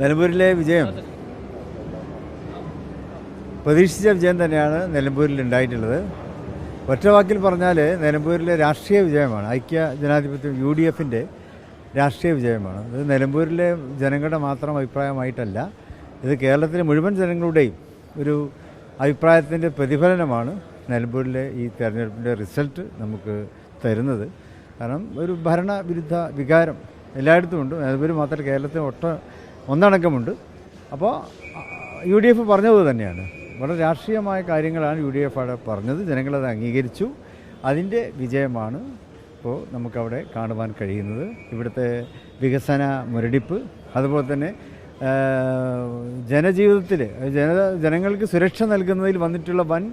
നിലമ്പൂരിലെ വിജയം. പ്രതീക്ഷിച്ച വിജയം തന്നെയാണ് നിലമ്പൂരിൽ ഉണ്ടായിട്ടുള്ളത്. ഒറ്റ വാക്കിൽ പറഞ്ഞാൽ നിലമ്പൂരിലെ രാഷ്ട്രീയ വിജയമാണ്. ഐക്യ ജനാധിപത്യം യു ഡി എഫിന്റെ രാഷ്ട്രീയ വിജയമാണ്. ഇത് നിലമ്പൂരിലെ ജനങ്ങളുടെ മാത്രം അഭിപ്രായമായിട്ടല്ല ഇത് കേരളത്തിലെ മുഴുവൻ ജനങ്ങളുടെയും ഒരു അഭിപ്രായത്തിന്റെ പ്രതിഫലനമാണ് നിലമ്പൂരിലെ ഈ തെരഞ്ഞെടുപ്പിന്റെ റിസൾട്ട് നമുക്ക് തരുന്നത്. കാരണം ഒരു ഭരണവിരുദ്ധ വികാരം എല്ലായിടത്തും ഉണ്ട്. നിലമ്പൂർ മാത്രമല്ല കേരളത്തിൽ ഒട്ട ഒന്നടക്കമുണ്ട് അപ്പോൾ യു ഡി എഫ് പറഞ്ഞത് തന്നെയാണ്. വളരെ രാഷ്ട്രീയമായ കാര്യങ്ങളാണ് യു ഡി എഫ് അവിടെ പറഞ്ഞത്. ജനങ്ങളത് അംഗീകരിച്ചു. അതിന്റെ വിജയമാണ് ഇപ്പോൾ നമുക്കവിടെ കാണുവാൻ കഴിയുന്നത്. ഇവിടുത്തെ വികസന മുരടിപ്പ് അതുപോലെ തന്നെ ജനജീവിതത്തിൽ ജന ജനങ്ങൾക്ക് സുരക്ഷ നൽകുന്നതിൽ വന്നിട്ടുള്ള വൻ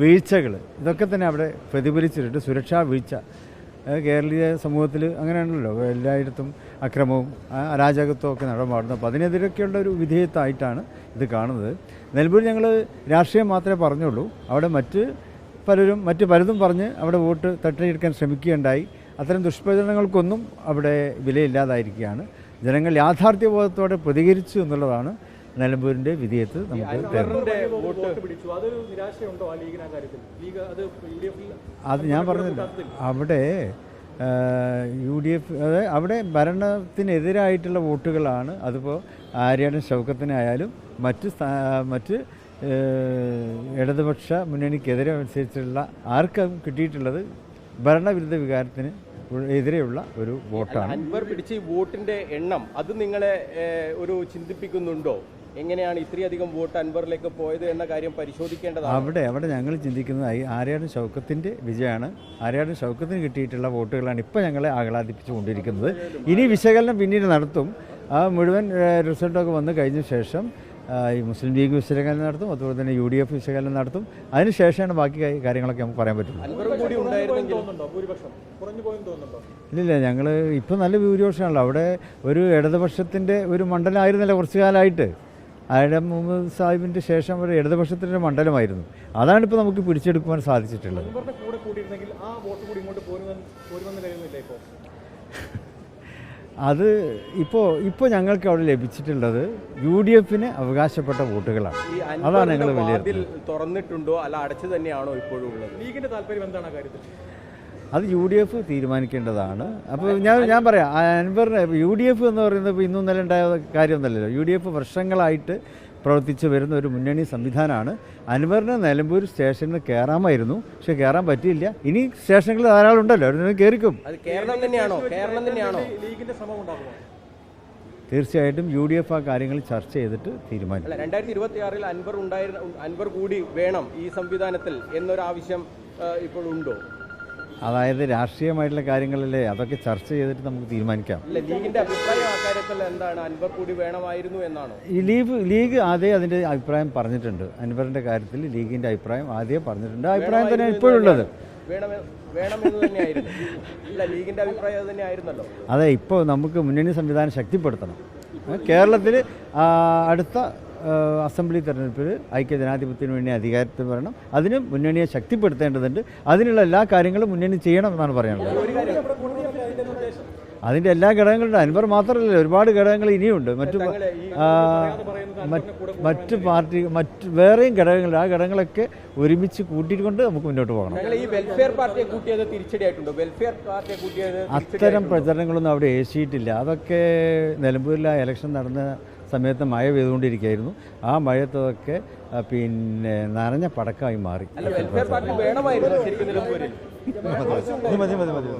വീഴ്ചകൾ ഇതൊക്കെ തന്നെ അവിടെ പ്രതിഫലിച്ചിട്ടുണ്ട്. സുരക്ഷാ വീഴ്ച. കേരളീയ സമൂഹത്തിൽ അങ്ങനെയാണല്ലോ. എല്ലായിടത്തും അക്രമവും അരാജകത്വവും ഒക്കെ നടപാടുന്നത് അപ്പോൾ അതിനെതിരൊക്കെയുള്ള ഒരു വിധേയത്തായിട്ടാണ് ഇത് കാണുന്നത്. നിലമ്പൂർ ഞങ്ങൾ രാഷ്ട്രീയം മാത്രമേ പറഞ്ഞുള്ളൂ. അവിടെ മറ്റ് പലരും മറ്റ് പലതും പറഞ്ഞ് അവിടെ വോട്ട് തട്ടിയെടുക്കാൻ ശ്രമിക്കുകയുണ്ടായി. അത്തരം ദുഷ്പ്രചരണങ്ങൾക്കൊന്നും അവിടെ വിലയില്ലാതായിരിക്കുകയാണ്. ജനങ്ങൾ യാഥാർത്ഥ്യബോധത്തോടെ പ്രതികരിച്ചു എന്നുള്ളതാണ് നിലമ്പൂരിന്റെ വിധേയത്ത് നമുക്ക് വോട്ട് പിടിച്ചു. അതൊരു നിരാശയുണ്ടോ ആ ലീഗിന് ലീഗ് അത് ഞാൻ പറഞ്ഞില്ല. അവിടെ യു ഡി എഫ് അതായത് അവിടെ ഭരണത്തിനെതിരായിട്ടുള്ള വോട്ടുകളാണ്. അതിപ്പോൾ ആര്യാടൻ ഷൗക്കത്തിനായാലും മറ്റ് മറ്റ് ഇടതുപക്ഷ മുന്നണിക്കെതിരെ അനുസരിച്ചുള്ള ആർക്കും കിട്ടിയിട്ടുള്ളത് ഭരണവിരുദ്ധ വികാരത്തിന് എതിരെയുള്ള ഒരു വോട്ടാണ്. അൻവർ പിടിച്ച ഈ വോട്ടിന്റെ എണ്ണം അത് നിങ്ങളെ ഒരു ചിന്തിപ്പിക്കുന്നുണ്ടോ? എങ്ങനെയാണ് ഇത്രയധികം വോട്ട് അൻവറിലേക്ക് പോയത് എന്ന കാര്യം പരിശോധിക്കേണ്ടതാണ്? അവിടെ അവിടെ ഞങ്ങൾ ചിന്തിക്കുന്നത് ആരെയാണ് ശൗക്കത്തിന്റെ വിജയമാണ്. ആര്യാടൻ ശൗക്കത്തിന് കിട്ടിയിട്ടുള്ള വോട്ടുകളാണ് ഇപ്പോൾ ഞങ്ങളെ ആഹ്ലാദിപ്പിച്ചു കൊണ്ടിരിക്കുന്നത് ഇനി വിശകലനം പിന്നീട് നടത്തും. ആ മുഴുവൻ റിസൾട്ടൊക്കെ വന്നു കഴിഞ്ഞ ശേഷം ഈ മുസ്ലിം ലീഗ് വിശകലനം നടത്തും അതുപോലെ തന്നെ യു ഡി എഫ് വിശകലനം നടത്തും. അതിനുശേഷമാണ് ബാക്കി കാര്യങ്ങളൊക്കെ നമുക്ക് പറയാൻ തോന്നുന്നുണ്ടോ? ഇല്ലില്ല ഞങ്ങൾ ഇപ്പോൾ നല്ല ഭൂരിപക്ഷമാണല്ലോ. അവിടെ ഒരു ഇടതുപക്ഷത്തിന്റെ ഒരു മണ്ഡലമായിരുന്നില്ല കുറച്ചു കാലമായിട്ട്. ആയിടെ മുഹമ്മദ് സാഹിബിന്റെ ശേഷം ഒരു ഇടതുപക്ഷത്തിന്റെ മണ്ഡലമായിരുന്നു. അതാണ് ഇപ്പോൾ നമുക്ക് പിടിച്ചെടുക്കുവാൻ സാധിച്ചിട്ടുള്ളത്. അത് ഇപ്പോൾ ഇപ്പോൾ ഞങ്ങൾക്ക് അവിടെ ലഭിച്ചിട്ടുള്ളത് യു ഡി എഫിന് അവകാശപ്പെട്ട വോട്ടുകളാണ് അതാണ് ഞങ്ങൾ വലിയ തുറന്നിട്ടുണ്ടോ? അല്ല അടച്ചു തന്നെയാണോ ഇപ്പോഴും ഉള്ളത്? ലീഗിന്റെ താല്പര്യം എന്താണ് കാര്യത്തിൽ? അത് യു ഡി എഫ് തീരുമാനിക്കേണ്ടതാണ്. അപ്പോൾ ഞാൻ ഞാൻ പറയാം അൻവർ അൻവറിന് യു ഡി എഫ് എന്ന് പറയുന്നത് ഇപ്പോൾ ഇന്നും നില ഉണ്ടായ കാര്യമൊന്നുമല്ലല്ലോ. യു ഡി എഫ് വർഷങ്ങളായിട്ട് പ്രവർത്തിച്ച് വരുന്ന ഒരു മുന്നണി സംവിധാനമാണ്. അൻവറിന് നിലമ്പൂർ സ്റ്റേഷനിൽ കയറാമായിരുന്നു. പക്ഷെ കയറാൻ പറ്റിയില്ല. ഇനി സ്റ്റേഷനുകളിൽ ധാരാളം ഉണ്ടല്ലോ. അവിടെ കയറിക്കും. അത് കേരളം തന്നെയാണോ? കേരളം തന്നെയാണോ? ലീഗിന്റെ ശ്രമം ഉണ്ടാകുമോ? തീർച്ചയായിട്ടും യു ഡി എഫ് ആ കാര്യങ്ങൾ ചർച്ച ചെയ്തിട്ട് തീരുമാനിക്കും. അല്ല രണ്ടായിരത്തി ഇരുപത്തി ആറിൽ അൻവർ ഉണ്ടായിരുന്ന അൻവർ കൂടി വേണം ഈ സംവിധാനത്തിൽ എന്നൊരാവശ്യം ഇപ്പോൾ ഉണ്ടോ? അതായത് രാഷ്ട്രീയമായിട്ടുള്ള കാര്യങ്ങളല്ലേ അതൊക്കെ ചർച്ച ചെയ്തിട്ട് നമുക്ക് തീരുമാനിക്കാം. ലീഗിന്റെ അഭിപ്രായം എന്താണ്? അൻവർ കൂടി വേണമായിരുന്നു എന്നാണ്? ഈ ലീഗ് ലീഗ് ആദ്യം അതിന്റെ അഭിപ്രായം പറഞ്ഞിട്ടുണ്ട്. അൻവറിന്റെ കാര്യത്തിൽ ലീഗിന്റെ അഭിപ്രായം ആദ്യം പറഞ്ഞിട്ടുണ്ട്. അഭിപ്രായം തന്നെ ഇപ്പോഴുള്ളത് അത് ഇപ്പോൾ നമുക്ക് മുന്നണി സംവിധാനം ശക്തിപ്പെടുത്തണം. കേരളത്തിൽ അടുത്ത അസംബ്ലി തെരഞ്ഞെടുപ്പിൽ ഐക്യ ജനാധിപത്യത്തിന് വേണ്ടി അധികാരത്തിൽ വരണം. അതിന് മുന്നണിയെ ശക്തിപ്പെടുത്തേണ്ടതുണ്ട്. അതിനുള്ള എല്ലാ കാര്യങ്ങളും മുന്നണി ചെയ്യണം എന്നാണ് പറയാനുള്ളത്. അതിന്റെ എല്ലാ ഘടകങ്ങളുണ്ട് അൻവർ മാത്രമല്ല ഒരുപാട് ഘടകങ്ങൾ ഇനിയുണ്ട് മറ്റു മറ്റു പാർട്ടി മറ്റ് വേറെയും ഘടകങ്ങളുണ്ട് ആ ഘടകങ്ങളൊക്കെ ഒരുമിച്ച് കൂട്ടിയിട്ടുകൊണ്ട് നമുക്ക് മുന്നോട്ട് പോകണം. അത്തരം പ്രചരണങ്ങളൊന്നും അവിടെ ഏശിയിട്ടില്ല. അതൊക്കെ നിലമ്പൂരിൽ ആ ഇലക്ഷൻ നടന്ന സമയത്ത് മഴ പെയ്തുകൊണ്ടിരിക്കുകയായിരുന്നു. ആ മഴത്തൊക്കെ പിന്നെ നനഞ്ഞ പടക്കമായി മാറി. മതി മതി മതി.